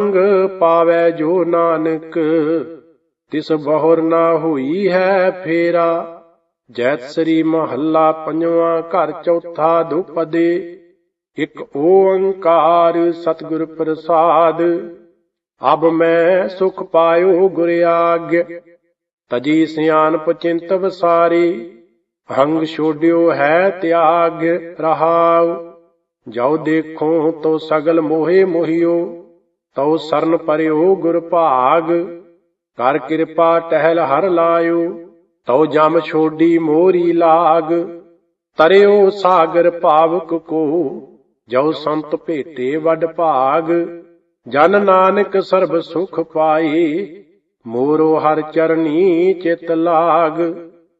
ਸੰਗ ਪਾਵੈ ਜੋ ਨਾਨਕ, ਤਿਸ ਬਹੁਰ ਨਾ ਹੋਈ ਹੈ ਫੇਰਾ। ਜੈਤ ਸ੍ਰੀ ਮਹੱਲਾ ਪੰਜਵਾਂ ਘਰ ਚੌਥਾ ਦੁਪਦੇ, ਇੱਕ ਓੰਕਾਰ ਸਤਿਗੁਰ ਪ੍ਰਸਾਦ। ਅਬ ਮੈਂ ਸੁਖ ਪਾਇਓ ਗੁਰ ਆਗਿ, ਤਜੀ ਸਿਆਨਪ ਚਿੰਤ ਵਸਾਰੀ, ਹੰਗ ਛੋਡਿਓ ਹੈ ਤਿਆਗ ਰਹਾਉ। ਜਾਉ ਦੇਖੋ ਤੋ ਸਗਲ ਮੋਹਿ ਮੋਹਿਓ ਤਉ ਸਰਨ ਪਰਿਓ ਗੁਰ ਭਾਗ, ਕਰ ਕਿਰਪਾ ਟਹਿਲ ਹਰ ਲਾਇਓ, ਤਉ ਜਮ ਛੋਡੀ ਮੋਰੀ ਲਾਗ, ਤਰਿਓ ਸਾਗਰ ਭਾਵਕ ਕੋ, ਜਉ ਸੰਤ ਭੇਟੇ ਵੱਡ ਭਾਗ, ਜਨ ਨਾਨਕ ਸਰਬ ਸੁਖ ਪਾਈ ਮੋਰੋ ਹਰ ਚਰਨੀ ਚਿਤ ਲਾਗ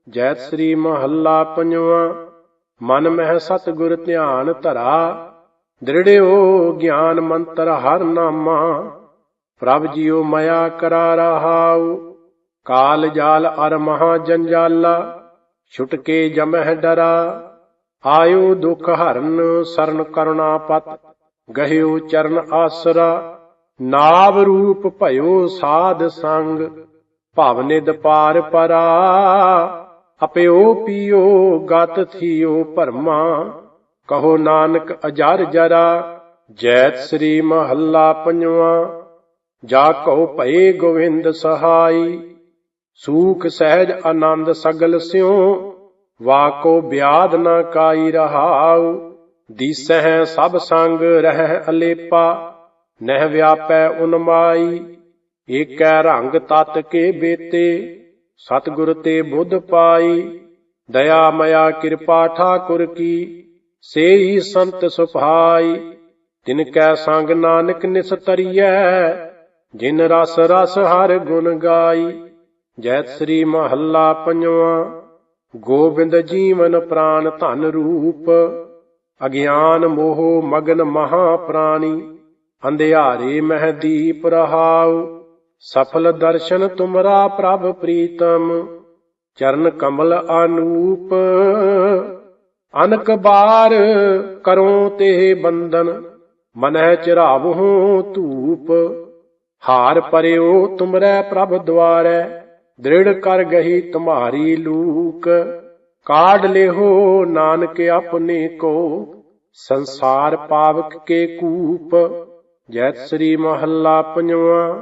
ਜੈਤ ਸ੍ਰੀ ਮਹੱਲਾ ਪੰਜਵਾਂ, ਮਨ ਮਹਿ ਸਤਿਗੁਰ ਧਿਆਨ ਧਰਾ ਦ੍ਰਿੜਿਓ ਗਿਆਨ ਮੰਤਰ ਹਰ ਨਾਮਾ, ਪ੍ਰਭ ਜੀਉ ਮਇਆ ਕਰਾ ਰਹਾਉ। ਕਾਲ ਜਾਲ ਅਰ ਮਹਾ ਜੰਜਾਲਾ ਛੁਟਕੇ ਜਮਹਿ ਡਰਾ। ਆਇਓ ਦੁਖ ਹਰਨ ਸਰਨ ਕਰੁਣਾ ਪਤ, ਗਹਿਓ ਚਰਨ ਆਸਰਾ। ਨਾਵ ਰੂਪ ਭਇਓ ਸਾਧ ਸੰਗ ਭਵਨਿਦ ਪਾਰ ਪਰਾ। ਅਪਿਓ ਪੀਓ ਗਤ ਥੀਓ ਭਰਮਾ। ਕਹੋ ਨਾਨਕ ਅਜਰ ਜਰਾ, ਜੈਤ ਸ੍ਰੀ ਮਹੱਲਾ ਪੰਜਵਾਂ। ਜਾ ਕਹੋ ਭਏ ਗੋਵਿੰਦ ਸਹਾਈ, ਸੂਖ ਸਹਿਜ ਆਨੰਦ ਸਗਲ ਸਿਉ। ਵਾਕੋ ਬਿਆਦ ਨ ਕਾਈ ਰਹਾਉ, ਦੀਸਹਿ ਸਭ ਸੰਗ ਰਹਿ ਅਲੇਪਾ। ਨਹਿ ਵਿਆਪੈ ਉਨਮਾਈ, ਏਕੈ ਰੰਗ ਤਤ ਕੇ ਬੇਤੇ। ਸਤਿਗੁਰ ਤੇ ਬੁੱਧ ਪਾਈ, ਦਇਆ ਮਇਆ ਕਿਰਪਾ ਠਾਕੁਰ ਕੀ। ਸੇਈ ਸੰਤ ਸੁਭਾਈ ਤਿਨ ਕੈ ਸੰਗ ਨਾਨਕ ਨਿਸਤਰੀਐ ਜਿਨ ਰਸ ਰਸ ਹਰ ਗੁਣ ਗਾਈ। ਜੈਤ ਸ੍ਰੀ ਮਹੱਲਾ ਪੰਜਵਾਂ, ਗੋਬਿੰਦ ਜੀਵਨ ਪ੍ਰਾਨ ਧਨ ਰੂਪ, ਅਗਿਆਨ ਮੋਹ ਮਗਨ ਮਹਾ ਪ੍ਰਾਣੀ ਅੰਧਿਆਰੇ ਮਹਿ ਦੀਪ ਰਹਾਉ, ਸਫਲ ਦਰਸ਼ਨ ਤੁਮਰਾ ਪ੍ਰਭ ਪ੍ਰੀਤਮ। ਚਰਨ ਕਮਲ ਅਨੂਪ ਅਨਕ ਬਾਰ ਕਰੋ ਤੇ ਬੰਦਨ ਮਨਹਿ ਚਰਾਵਹੁ ਧੂਪ। ਹਾਰ ਪਰਿਓ ਤੁਮਰੈ ਪ੍ਰਭ ਦਵਾਰੈ ਦ੍ਰਿੜ ਕਰ ਗਈ ਤੁਮਾਰੀ ਲੂਕ। ਕਾਢ ਲਿਹੋ ਨਾਨਕ ਆਪਣੇ ਕੋ, ਸੰਸਾਰ ਪਾਵਕ ਕੇ ਕੂਪ। ਜੈਤ ਸ੍ਰੀ ਮਹੱਲਾ ਪੰਜਵਾਂ,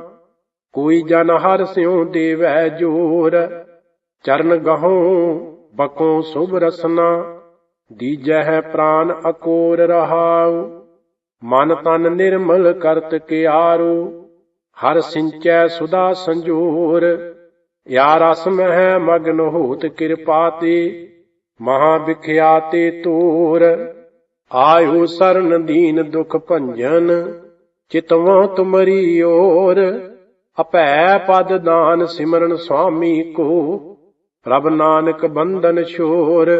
ਕੋਈ ਜਨ ਹਰ ਸਿਉ ਦੇਵੈ ਜੋਰ। ਚਰਨ ਗਹੋ ਬਕੋ ਸੁਭ ਰਸਨਾ। ਦੀਜੈ ਪ੍ਰਾਨ ਅਕੋਰ ਰਹਾਉ, ਮਨ ਤਨ ਨਿਰਮਲ ਕਰਤ ਕਿਆਰੋ, ਹਰ ਸਿੰਚੈ ਸੁਦਾ ਸੰਜੋਰ ਯਾ ਰਸ ਮਹਿ ਮਗਨ ਹੋਤ ਕਿਰਪਾ ਤੇ, ਮਹਾ ਵਿਖਿਆਤੇ ਤੋਰ, ਆਇਓ ਸਰਨ ਦੀਨ ਦੁਖ ਭੰਜਨ, ਚਿਤਵ ਤੁਮਰੀ ਓਰ, ਅਪੈ ਪਦ ਦਾਨ ਸਿਮਰਨ ਸੁਆਮੀ ਕੋ, ਪ੍ਰਭ ਨਾਨਕ ਬੰਧਨ ਛੋਰ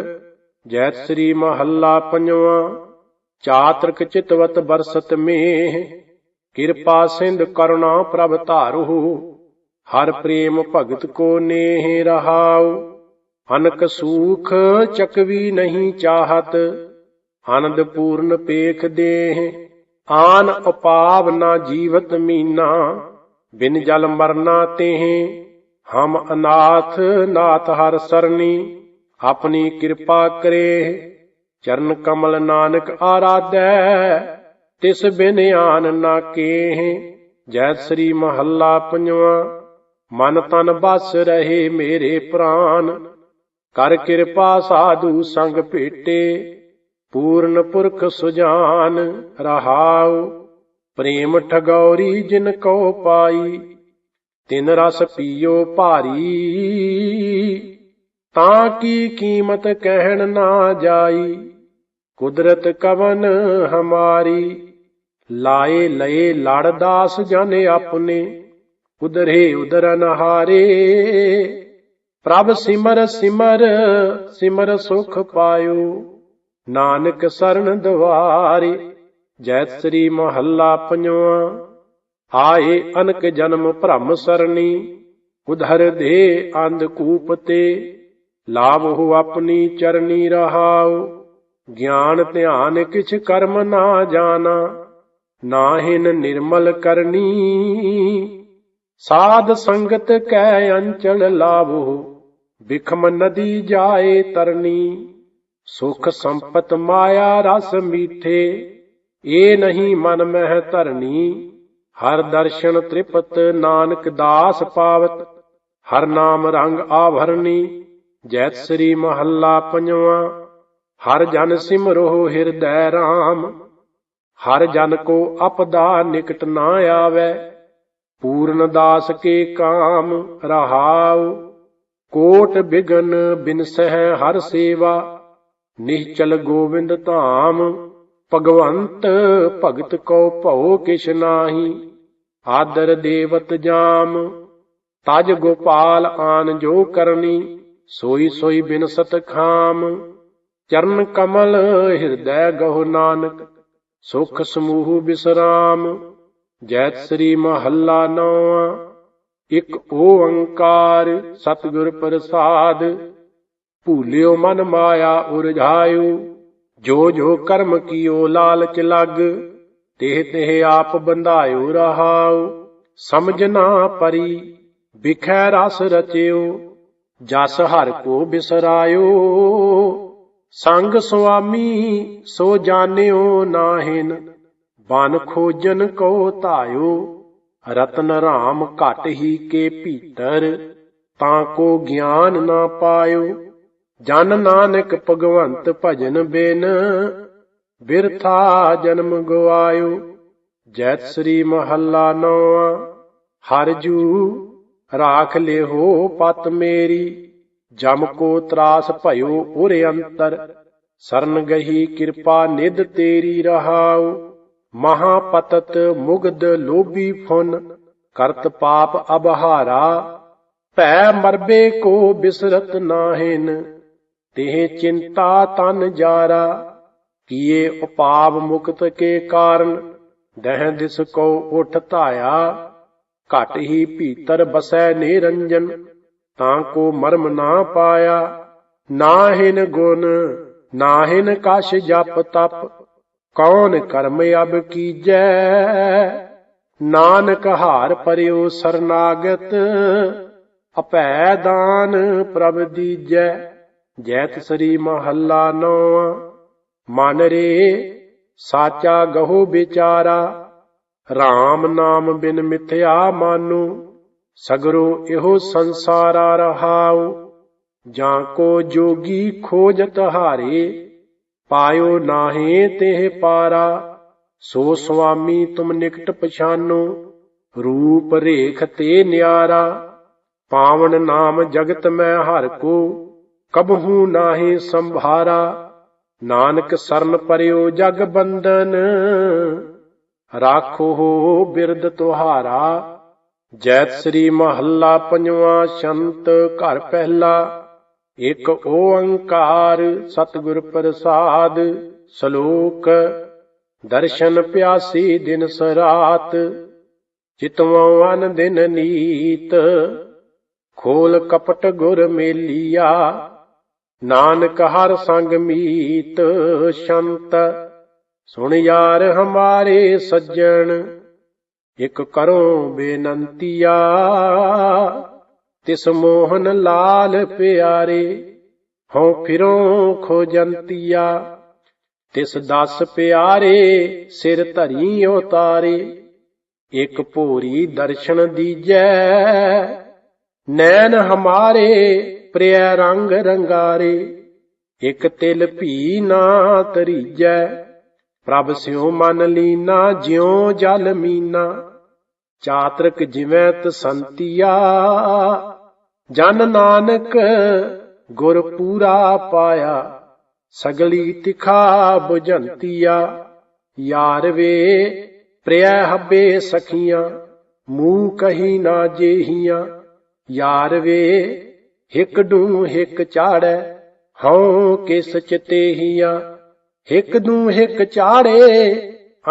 ਜੈਤ ਸ੍ਰੀ ਮਹੱਲਾ ਪੰਜਵਾਂ, ਚਾਤਰਕ ਚਿਤਵਤ ਬਰਸਤ ਮੇਹ। ਕਿਰਪਾ ਸਿੰਧ ਕਰੁਣਾ ਪ੍ਰਭ ਧਾਰੂ, ਹਰ ਪ੍ਰੇਮ ਭਗਤ ਕੋ ਨੇਹ ਰਹਾਉ। ਅਨਕ ਸੂਖ ਚਕਵੀ ਨਹੀਂ ਚਾਹਤ, ਆਨੰਦ ਪੂਰਨ ਪੇਖ ਦੇਹ। ਆਨ ਉਪਾਵ ਨਾ ਜੀਵਤ ਮੀਨਾ, ਬਿਨ ਜਲ ਮਰਨਾ ਤੇਹ। ਹਮ ਅਨਾਥ ਨਾਥ ਹਰ ਸਰਨੀ ਆਪਣੀ ਕਿਰਪਾ ਕਰੇ। ਚਰਨ ਕਮਲ ਨਾਨਕ ਆਰਾਧੈ, ਤਿਸ ਬਿਨ ਆਨ ਨਾ ਕੇਹ। ਜੈ ਸ੍ਰੀ ਮਹੱਲਾ ਪੰਜਵਾਂ, ਮਨ ਤਨ ਬਸ ਰਹੇ ਮੇਰੇ ਪ੍ਰਾਨ। ਕਰ ਕਿਰਪਾ ਸਾਧੂ ਸੰਗ ਭੇਟੇ, ਪੂਰਨ ਪੁਰਖ ਸੁਜਾਨ ਰਹਾਉ। ਪ੍ਰੇਮ ਠਗੌਰੀ ਜਿਨ ਕੋ ਪਾਈ, ਤਿਨ ਰਸ ਪੀਓ ਭਾਰੀ। ਤਾਂ ਕੀ ਕੀਮਤ ਕਹਿਣ ਨਾ ਜਾਈ? ਕੁਦਰਤ ਕਵਨ ਹਮਾਰੀ? ਲਾਏ ਲਏ ਲੜਦਾਸ ਜਨ ਆਪਣੇ ਉਦਰੇ ਉਦਰਨ ਹਾਰੇ ਪ੍ਰਭ ਸਿਮਰ ਸਿਮਰ ਸਿਮਰ ਸੁਖ ਪਾਇਓ। ਨਾਨਕ ਸਰਨ ਦਵਾਰੇ ਜੈਤ ਸ੍ਰੀ ਮਹੱਲਾ ਪੰਜਵਾਂ। ਆਏ ਅਨਕ ਜਨਮ ਭ੍ਰਮ ਸਰਣੀ, ਉਧਰ ਦੇ ਅੰਧ ਕੂਪ ਤੇ। ਲਾਭ ਲਾਭੋ ਆਪਣੀ ਚਰਨੀ ਰਹਾਉ। ਗਿਆਨ ਧਿਆਨ ਕਿਛ ਕਰਮ ਨਾ ਜਾਣਾ ਨਾਹਿਨ ਨਿਰਮਲ ਕਰਨੀ। ਸਾਧ ਸੰਗਤ ਕੈ ਅੰਚਲ ਲਾਵੋ ਬਿਖਮ ਨਦੀ ਜਾਏ ਤਰਨੀ। ਸੁਖ ਸੰਪਤ ਮਾਇਆ ਰਸ ਮੀਠੇ, ਏ ਨਹੀਂ ਮਨ ਮਹਿ ਧਰਨੀ। ਹਰ ਦਰਸ਼ਨ ਤ੍ਰਿਪਤ ਨਾਨਕ ਦਾਸ ਪਾਵਤ, ਹਰ ਨਾਮ ਰੰਗ ਆਭਰਨੀ ਜੈਤ ਸ੍ਰੀ ਮਹੱਲਾ ਪੰਜਵਾ। ਹਰ ਜਨ ਸਿਮਰੋ ਹਿਰਦੈ ਰਾਮ। ਹਰ ਜਨ ਕੋ ਅਪਦਾ ਨਿਕਟ ਨਾ ਆਵੈ। ਪੂਰਨ ਦਾਸ ਕੇ ਕਾਮ ਰਹਾਉ। ਕੋਟ ਬਿਗਨ ਸਹਿ ਹਰ ਸੇਵਾ। ਨਿਹਚਲ ਗੋਵਿੰਦ ਧਾਮ। ਭਗਵੰਤ ਭਗਤ ਕੋ ਭਉ ਕਿਛ ਨਾਹੀ। ਆਦਰ ਦੇਵਤ ਜਾਮ। ਤਜ ਗੋਪਾਲ ਆਨ ਜੋ ਕਰਨੀ। ਸੋਈ ਸੋਈ ਬਿਨਸਤ ਖਾਮ, ਚਰਨ ਕਮਲ ਹਿਰਦੈ ਗਹੁ ਨਾਨਕ, ਸੁਖ ਸਮੂਹ ਬਿਸਰਾਮ, ਜੈਤ ਸ੍ਰੀ ਮਹੱਲਾ ਨੌਵਾਂ, ਇਕ ਓੰਕਾਰ ਸਤਿਗੁਰ ਪ੍ਰਸਾਦ, ਭੂਲਿਓ ਮਨ ਮਾਇਆ ਉਰਝਾਇਓ, ਜੋ ਜੋ ਕਰਮ ਕੀਓ ਲਾਲਚ ਲਗ, ਤਿਹ ਤਿਹ ਆਪ ਬੰਧਾਇਓ ਰਹਾਓ, ਸਮਝ ਨਾ ਪਰੀ, ਵਿਖੈ ਰਸ ਰਚਿਓ ਜਸ ਹਰ ਕੋ ਬਿਸਰਾਇਓ। ਸੰਗ ਸੁਆਮੀ, ਸੋ ਜਾਣਿਓ ਨਾਹਿਨ, ਬਨ ਖੋਜਨ ਕੋ ਧਾਇਓ। ਰਤਨ ਰਾਮ ਘਟ ਹੀ ਕੇ ਭੀਤਰ, ਤਾਂ ਕੋ ਗਿਆਨ ਨਾ ਪਾਇਓ। ਜਨ ਨਾਨਕ ਭਗਵੰਤ ਭਜਨ ਬਿਨ, ਬਿਰਥਾ ਜਨਮ ਗਵਾਇਓ। ਜੈਤ ਸ੍ਰੀ ਮਹੱਲਾ ਨੌਵਾਂ, ਹਰ ਜੂ ਰਾਖ ਲਿਹੋ ਪਤ ਮੇਰੀ, ਜਮ ਕੋ ਤਰਾਸ ਭਇਓ ਉਰੇ ਅੰਤਰ। ਸਰਨ ਗਹੀ ਕਿਰਪਾ ਨਿਦ ਤੇਰੀ ਰਹਾਉ ਮਹਾ ਪਤਤ ਮੁਗਦ ਲੋਭੀ ਫੁਨ। ਕਰਤ ਪਾਪ ਅਬਹਾਰਾ, ਭੈ ਮਰਬੇ ਕੋ ਬਿਸਰਤ ਨਾਹਿਨ। ਤਿਹ ਚਿੰਤਾ ਤਨ ਜਾਰਾ, ਕੀਏ ਉਪਾਵ ਮੁਕਤ ਕੇ ਕਾਰਨ। ਦਹਿ ਦਿਸ ਕੋ ਉਠ ਧਾਇਆ ਘਟ ਹੀ ਭੀਤਰ ਬਸੈ ਨਿਰੰਜਨ, ਤਾਂ ਕੋ ਮਰਮ ਨਾ ਪਾਇਆ। ਨਾਹਿਨ ਗੁਣ, ਨਾਹਿਨ ਕਛ ਜਪ ਤਪ, ਕੌਣ ਕਰਮ ਅਬ ਕੀਜੈ? ਨਾਨਕ ਹਾਰ ਪਰਿਓ ਸਰਨਾਗਤ ਅਪੈ ਦਾਨ ਪ੍ਰਭ ਦੀਜੈ। ਜੈਤ ਸ੍ਰੀ ਮਹੱਲਾ ਨੌਵਾਂ ਮਨ ਰੇ, ਸਾਚਾ ਗਹੋ ਵਿਚਾਰਾ। RAM ਨਾਮ ਬਿਨ ਮਿਥਿਆ ਮਾਨੂ, ਸਗਰੋ ਇਹੋ ਸੰਸਾਰਾ ਰਹਾਉ, ਜਾਂ ਕੋ ਜੋਗੀ ਖੋਜਤ ਹਾਰੇ ਪਾਇਓ ਨਾਹੀ ਤੇ ਪਾਰਾ, ਸੋ ਸੁਆਮੀ ਤੁਮ ਨਿਕਟ ਪਛਾਨੋ, ਰੂਪ ਰੇਖ ਤੇ ਨਿਆਰਾ, ਪਾਵਨ ਨਾਮ ਜਗਤ ਮੈਂ ਹਰ ਕੋ, ਕਬਹੂ ਨਾਹੀ ਸੰਭਾਰਾ, ਨਾਨਕ ਸਰਨ ਪਰਿਓ ਜਗ ਬੰਦਨ ਰਾਖੋ ਬਿਰਦ ਤੁਹਾਰਾ, ਜੈਤ ਸ੍ਰੀ ਮਹੱਲਾ ਪੰਜਵਾਂ ਸ਼ੰਤ ਘਰ ਪਹਿਲਾ, ਇੱਕ ਓੰਕਾਰ ਸਤਿਗੁਰ ਪ੍ਰਸਾਦ ਸ਼ਲੋਕ, ਦਰਸ਼ਨ ਪਿਆਸੀ ਦਿਨ ਸਰਾਤ ਚਿਤਵਾਂ ਅਨ ਦਿਨ ਨੀਤ, ਖੋਲ ਕਪਟ ਗੁਰ ਮੇਲੀਆ, ਨਾਨਕ ਹਰ ਸੰਗ ਮੀਤ, ਸ਼ੰਤ ਸੁਣ ਯਾਰ ਹਮਾਰੇ ਸੱਜਣ, ਇਕ ਕਰੋ ਬੇਨੰਤੀਆ ਤਿਸ ਮੋਹਨ ਲਾਲ ਪਿਆਰੇ, ਹਉ ਫਿਰੋਂ ਖੋਜੰਤੀਆ ਤਿਸ ਦਸ ਪਿਆਰੇ ਸਿਰ ਧਰੀ ਉਤਾਰੇ, ਇਕ ਭੋਰੀ ਦਰਸ਼ਨ ਦੀਜੈ। ਨੈਣ ਹਮਾਰੇ ਪ੍ਰਿਯ ਰੰਗ ਰੰਗਾਰੇ, ਇਕ ਤਿਲ ਭੀ ਨਾ ਤਰੀਜੈ ਪ੍ਰਭ ਸਿਉ ਮਨ ਲੀਨਾ, ਜਿਉ ਜਲ ਮੀਨਾ। ਚਾਤਰਕ ਜਿਵੇਂ ਤਸੰਤੀਆ ਜਨ ਨਾਨਕ ਗੁਰ ਪੂਰਾ ਪਾਇਆ। ਸਗਲੀ ਤਿਖਾ 부ਜੰਤੀਆ ਯਾਰ ਵੇ ਪ੍ਰਿਯ ਹੱਬੇ ਸਖੀਆਂ, ਮੂੰਹ ਕਹੀ ਨਾ ਜੇਹੀਆਂ। ਯਾਰ ਵੇ ਹਿਕ ਡੂ ਹਿਕ ਚਾੜੈ, ਹਉ ਕਿਸ ਚਤੇਹੀਆਂ। ਹਿਕ ਦੂ ਹਿਕ ਚਾੜੇ,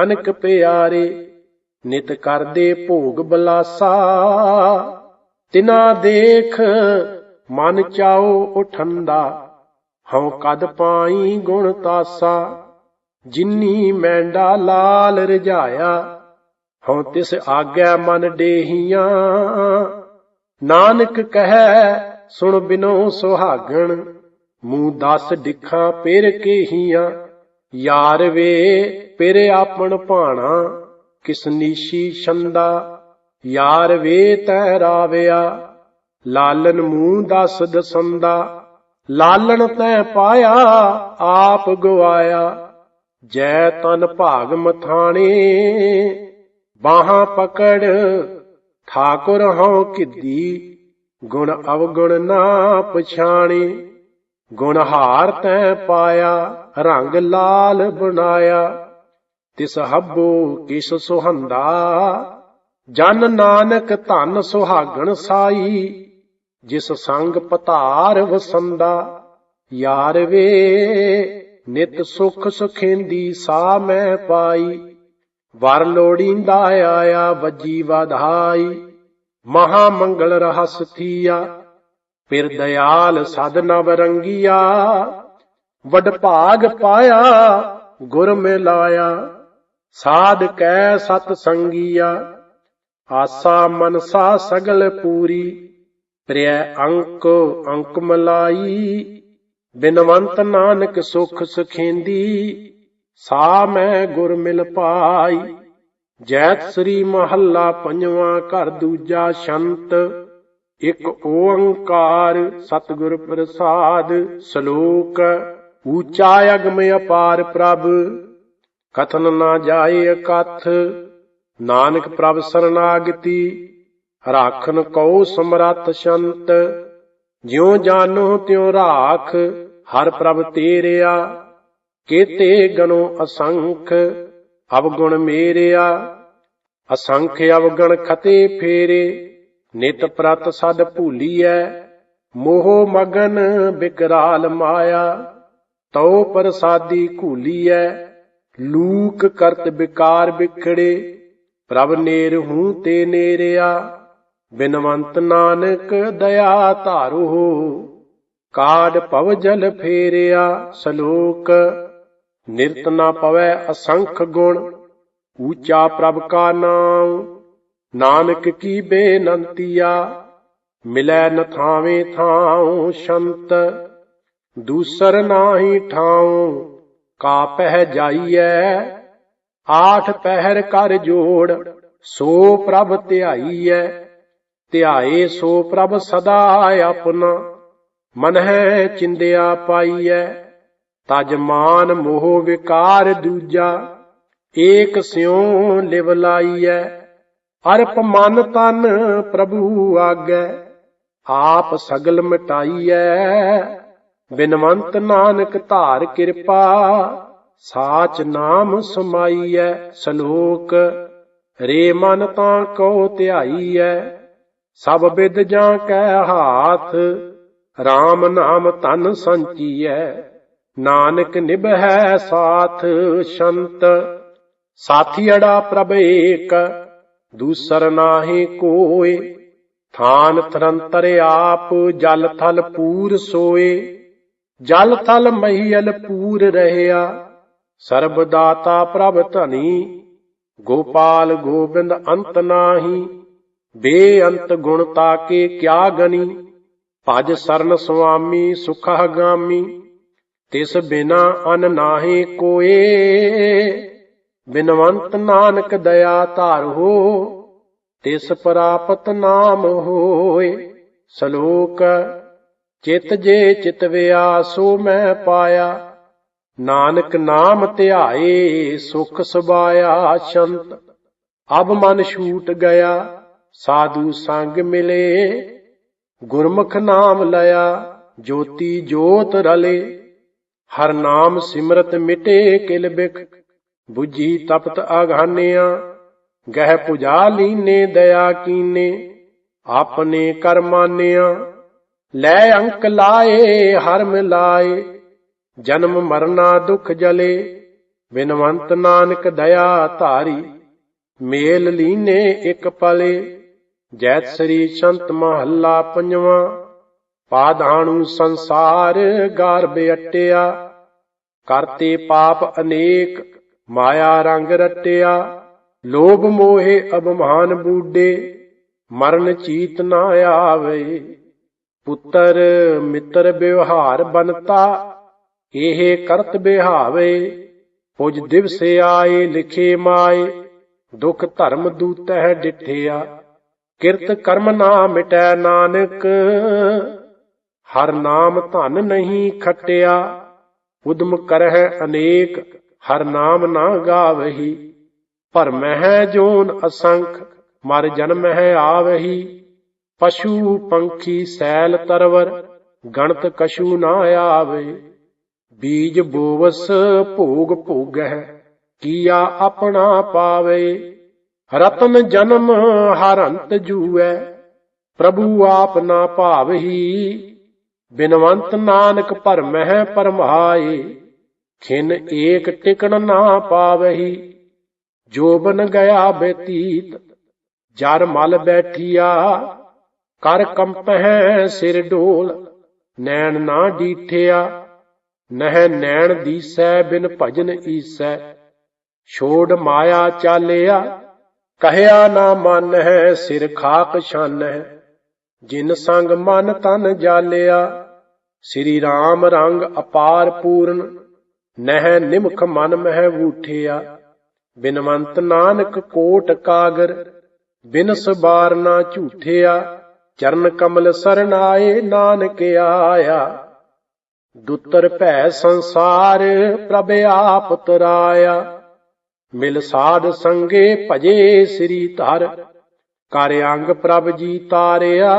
ਅਨਕ ਪਿਆਰੇ, ਨਿਤ ਕਰਦੇ ਭੋਗ ਬਲਾਸਾ। ਤਿਨਾ ਦੇਖ, ਮਨ ਚਾਓ ਉਠੰਦਾ, ਹਉ ਕਦ ਪਾਈ ਗੁਣ ਤਾਸਾ। ਜਿਨੀ ਮੈਂਡਾ ਲਾਲ ਰਜਾਇਆ, ਹਉ ਤਿਸ ਆਗੈ ਮਨ ਡੇਹੀਆਂ। ਨਾਨਕ ਕਹੈ, ਸੁਣ ਬਿਨੋ ਸੁਹਾਗਣ, ਮੂੰਹ ਦਸ ਡਿਖਾਂ ਪੇਰ ਕੇਹੀਆਂ। ਯਾਰ ਵੇ ਪੇਰੇ ਆਪਣ ਭਾਣਾ ਕਿਸਨੀਸ਼ੀ ਛੰਦਾ। ਯਾਰ ਵੇ, ਤੈ ਰਾਵਿਆ, ਲਾਲਨ ਮੂੰਹ ਦਸ ਦਸੰਦਾ। ਲਾਲਣ ਤੈ ਪਾਇਆ, ਆਪ ਗਵਾਇਆ। ਜੈ ਤਨ ਭਾਗ ਮਥਾਣੇ, ਬਾਹਾਂ ਪਕੜ। ਠਾਕੁਰ ਹਉ ਕਿੱਦੀ, ਗੁਣ ਅਵਗੁਣ ਨਾ ਪਛਾਣੇ। ਗੁਣਹਾਰ ਤੈ ਪਾਇਆ, ਰੰਗ ਲਾਲ ਬਣਾਇਆ। ਤਿਸ ਹੱਬੋ ਕਿਸ ਸੁਹੰਦਾ, ਜਨ ਨਾਨਕ ਧਨ ਸੁਹਾਗਣ ਸਾਈ। ਜਿਸ ਸੰਗ ਪਤਾਰ ਵਸੰਦਾ, ਯਾਰ ਵੇ, ਨਿਤ ਸੁਖ ਸੁਖੇਂਦੀ ਸਾ ਮੈਂ ਪਾਈ। ਵਰ ਲੋੜੀਂਦਾ ਆਇਆ, ਵੱਜੀ ਵਧਾਈ। ਮਹਾ ਮੰਗਲ ਰਹਸ ਥੀਆ ਫਿਰ ਦਿਆਲ ਸਦ ਨਵ ਵਡ ਭਾਗ ਪਾਇਆ, ਗੁਰ ਮਿਲਾਇਆ। ਸਾਧ ਕੈ ਸਤ ਸੰਗੀਆ, ਆਸਾ ਮਨਸਾ ਸਗਲ ਪੂਰੀ। ਪ੍ਰਿਯ ਅੰਕ ਅੰਕ ਮਲਾਈ ਬਿਨਵੰਤ ਨਾਨਕ ਸੁਖ ਸੁਖੇਂਦੀ। ਸਾ ਮੈਂ ਗੁਰ ਮਿਲ ਪਾਈ, ਜੈਤ ਸ੍ਰੀ ਮਹੱਲਾ ਪੰਜਵਾਂ ਘਰ ਦੂਜਾ ਸ਼ੰਤ। ਇੱਕ ਓੰਕਾਰ ਸਤਿਗੁਰ ਪ੍ਰਸਾਦ ਸ਼ਲੋਕ, ਊਚਾ ਅਗਮ ਅਪਾਰ ਪ੍ਰਭ, ਕਥਨ ਨਾ ਜਾਏ ਅਕਥ, ਨਾਨਕ ਪ੍ਰਭ ਸਰਨਾਗਤੀ, ਰਾਖਨ ਕਉ ਸਮਰੱਥ ਸ਼ੰਤ, ਜਿਉ ਜਾਣੋ ਤਿਉ ਰਾਖ, ਹਰ ਪ੍ਰਭ ਤੇਰਿਆ, ਕੇਤੇ ਗਨੋ ਅਸੰਖ, ਅਵਗੁਣ ਮੇਰਿਆ, ਅਸੰਖ ਅਵਗਣ ਖਤੇ ਫੇਰੇ ਨਿਤ ਪ੍ਰਤ ਸਦ ਭੂਲੀਐ, ਮੋਹ ਮਗਨ ਬਿਕਰਾਲ ਮਾਇਆ, ਤਉ ਪ੍ਰਸਾਦੀ ਘੂਲੀਐ, ਲੂਕ ਕਰਤ ਬਿਕਾਰ ਵਿਖੜੇ ਪ੍ਰਭ ਨੇਰ ਹੂੰ ਤੇ ਨੇਰਿਆ, ਬਿਨਵੰਤ ਨਾਨਕ ਦਇਆ ਧਾਰੋ ਕਾਡ ਭਵ ਜਲ ਫੇਰਿਆ, ਸ਼ਲੋਕ, ਨਿਰਤ ਨਾ ਪਵੈ ਅਸੰਖ ਗੁਣ, ਊਚਾ ਪ੍ਰਭ ਕਾ ਨਾਮ ਨਾਨਕ ਕੀ ਬੇਨੰਤੀਆ, ਮਿਲੈ ਨ ਥਾਵੇਂ ਥਾਉ ਸ਼ੰਤ, ਦੂਸਰ ਨਾਹੀ ਠਾਉ ਕਾ ਪਹਿ ਜਾਈਐ, ਆਠ ਪਹਿਰ ਕਰ ਜੋੜ, ਸੋ ਪ੍ਰਭ ਧਿਆਈਐ, ਧਿਆਏ ਸੋ ਪ੍ਰਭ ਸਦਾ ਆਪਣਾ, ਮਨਹਿ ਚਿੰਦਿਆ ਪਾਈਐ, ਤਜ ਮਾਨ ਮੋਹ ਵਿਕਾਰ ਦੂਜਾ, ਏਕ ਸਿਉ ਲਿਵ ਲਾਈਐ। ਅਰਪ ਮਨ ਤਨ ਪ੍ਰਭੂ ਆਗੈ, ਆਪ ਸਗਲ ਮਿਟਾਈਐ। ਬਿਨਵੰਤ ਨਾਨਕ ਧਾਰ ਕਿਰਪਾ, ਸਾਚ ਨਾਮ ਸਮਾਈਐ। ਸ਼ਲੋਕ, ਰੇ ਮਨ ਤਾਂ ਕਉ ਧਿਆਈਐ। ਸਭ ਵਿਦ ਜਾਂ ਕੈ ਹਾਥ RAM ਨਾਮ ਤਨ ਸੰਚੀਐ। ਨਾਨਕ ਨਿਭੈ ਸਾਥ, ਸ਼ੰਤ ਸਾਥੀੜਾ ਪ੍ਰਭ ਏਕ। ਦੂਸਰ ਨਾਹੀ ਕੋਏ, ਥਾਨ ਥਰੰਤਰ ਆਪ ਜਲ ਥਲ ਪੂਰ ਸੋਏ। ਜਲ ਥਲ ਮਹੀਲ ਪੂਰ ਰਹਿਆ, ਸਰਬ ਦਾਤਾ ਪ੍ਰਭ ਧਨੀ। ਗੋਪਾਲ ਗੋਬਿੰਦ ਅੰਤ ਨਾਹੀ, ਬੇਅੰਤ ਗੁਣ ਤਾਕੇ ਕਿਆ ਗਨੀ। ਭਜ ਸਰਨ ਸੁਆਮੀ ਸੁਖਾਗਾਮੀ, ਤਿਸ ਬਿਨਾ ਅਨ ਨਾਹੀ ਕੋਏ। ਬਿਨਵੰਤ ਨਾਨਕ ਦਇਆ ਧਾਰੋ ਤਿਸ ਪ੍ਰਾਪਤ ਨਾਮ ਹੋਏ। ਸ਼ਲੋਕ, ਚਿਤ ਜੇ ਚਿਤ ਵਿਆ ਸੋ ਮੈਂ ਪਾਇਆ, ਨਾਨਕ ਨਾਮ ਧਿਆਏ ਸੁਖ ਸਬਾਇਆ ਸ਼ੰਤ। ਅਬ ਮਨ ਛੂਟ ਗਿਆ, ਸਾਧੂ ਸੰਗ ਮਿਲੇ, ਗੁਰਮੁਖ ਨਾਮ ਲਿਆ, ਜੋਤੀ ਜੋਤ ਰਲੇ। ਹਰ ਨਾਮ ਸਿਮਰਤ ਮਿਟੇ ਕਿਲ ਬਿਖ 부ਜੀ ਤਪਤ ਅਗਾਨਿਆ ਗਹਿ ਪੁਜਾ ਲੀਨੇ, ਦਇਆ ਕੀਨੇ ਆਪਨੇ ਕਰਮਾਨਿਆ। ਲੈ ਅੰਕ ਲਾਏ ਹਰ ਮਿਲਾਏ ਜਨਮ ਮਰਨਾ ਦੁਖ ਜਲੇ, ਬਿਨਵੰਤ ਨਾਨਕ ਦਇਆ ਧਾਰੀ, ਮੇਲ ਲੀਨੇ ਇਕ ਪਲੇ। ਜੈਤ ਸ੍ਰੀ ਸੰਤ ਮਹੱਲਾ ਪੰਜਵਾਂ, ਪਾਧਾਣੂ ਸੰਸਾਰ ਗਾਰ ਬਿਅਟਿਆ ਕਰਤੇ ਪਾਪ ਅਨੇਕ ਮਾਇਆ ਰੰਗ ਰਟਿਆ, ਲੋਭ ਮੋਹੇ ਅਭਮਾਨ ਬੂਡੇ ਮਰਨ ਚੀਤ ਨਾ ਆਵੇ। ਪੁੱਤਰ ਮਿੱਤਰ ਵਿਵਹਾਰ ਬਨਤਾ ਇਹ ਕਰਤ ਬਿਹਾਵੇ। ਪੁਜ ਦਿਵਸ ਆਏ, ਲਿਖੇ ਮਾਏ, ਦੁਖ ਧਰਮ ਦੂਤਹਿ ਡਿਠਿਆ। ਕਿਰਤ ਕਰਮ ਨਾ ਮਿਟੈ ਨਾਨਕ, ਹਰ ਨਾਮ ਧਨ ਨਹੀਂ ਖਟਿਆ। ਉਦਮ ਕਰਹਿ ਅਨੇਕ ਹਰ ਨਾਮ ਨਾ ਗਾਵਹੀ ਭਰਮਹਿ ਜੋਨ ਅਸੰਖ, ਮਰ ਜਨਮ ਜਨਮਹਿ ਆਵਹੀ। ਪਸ਼ੂ ਪੰਖੀ ਸੈਲ ਤਰਵਰ, ਗਣਤ ਕਸ਼ੂ ਨਾ ਆਵੇ। ਬੀਜ ਬੋਵਸ ਭੋਗ ਭੋਗਹਿ, ਕੀਆ ਆਪਣਾ ਪਾਵੇ। ਰਤਨ ਜਨਮ ਹਰੰਤ ਜੂਐ, ਪ੍ਰਭੂ ਆਪ ਨਾ ਭਾਵਹੀ। ਬਿਨਵੰਤ ਨਾਨਕ ਭਰਮਹਿ ਪਰਮਾਏ। ਖਿਨ ਏਕ ਟਿਕਣ ਨਾ ਪਾਵਹੀ ਜੋਬਨ ਗਿਆ ਬਤੀਤ, ਜਰ ਮਲ ਬੈਠੀਆ, ਕਰ ਕੰਪਹਿ ਸਿਰ ਡੋਲ, ਨੈਣ ਨਾ ਡੀਠਿਆ, ਨਹਿ ਨੈਣ ਦੀਸੈ ਬਿਨ ਭਜਨ ਈਸੈ, ਛੋੜ ਮਾਇਆ ਚਾਲਿਆ, ਕਹਿਆ ਨਾ ਮਨ ਹੈ ਸਿਰ ਖਾਕ ਛਨ ਹੈ ਜਿਨ ਸੰਗ ਮਨ ਤਨ ਜਾਲਿਆ, ਸ੍ਰੀ ਰਾਮ ਰੰਗ ਅਪਾਰ ਪੂਰਨ ਨਹਿ ਨਿਮਖ ਮਨ ਮਹਿ ਵੂਠਿਆ ਬਿਨਵੰਤ ਨਾਨਕ ਕੋਟ ਕਾਗਰ, ਬਿਨ ਸਬਾਰ ਨਾ ਝੂਠਿਆ, ਚਰਨ ਕਮਲ ਸਰਣ ਆਏ ਨਾਨਕ ਆਇਆ। ਦੁੱਤਰ ਭੈ ਸੰਸਾਰ ਪ੍ਰਭ ਆਪ ਤਰਾਇਆ, ਮਿਲ ਸਾਧ ਸੰਗੇ ਭਜੇ ਸ੍ਰੀ ਧਰ, ਕਰ ਅੰਗ ਪ੍ਰਭ ਜੀ ਤਾਰਿਆ।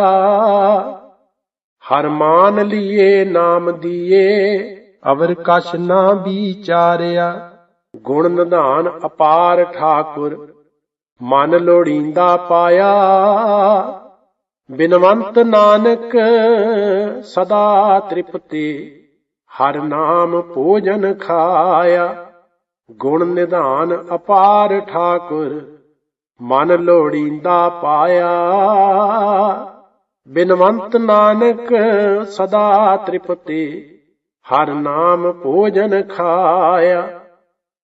ਹਰ ਮਾਨ ਲੀਏ ਨਾਮ ਦੀਏ ਅਵਰ ਕਛ ਨਾ ਵਿਚਾਰਿਆ। ਗੁਣ ਨਿਧਾਨ ਅਪਾਰ ਠਾਕੁਰ, ਮਨ ਲੋੜੀਂਦਾ ਪਾਇਆ। ਬਿਨਵੰਤ ਨਾਨਕ ਸਦਾ ਤ੍ਰਿਪਤੀ, ਹਰ ਨਾਮ ਭੋਜਨ ਖਾਇਆ। ਗੁਣ ਨਿਧਾਨ ਅਪਾਰ ਠਾਕੁਰ, ਮਨ ਲੋੜੀਂਦਾ ਪਾਇਆ। ਬਿਨਵੰਤ ਨਾਨਕ ਸਦਾ ਤ੍ਰਿਪਤੀ ਹਰ ਨਾਮ ਭੋਜਨ ਖਾਇਆ।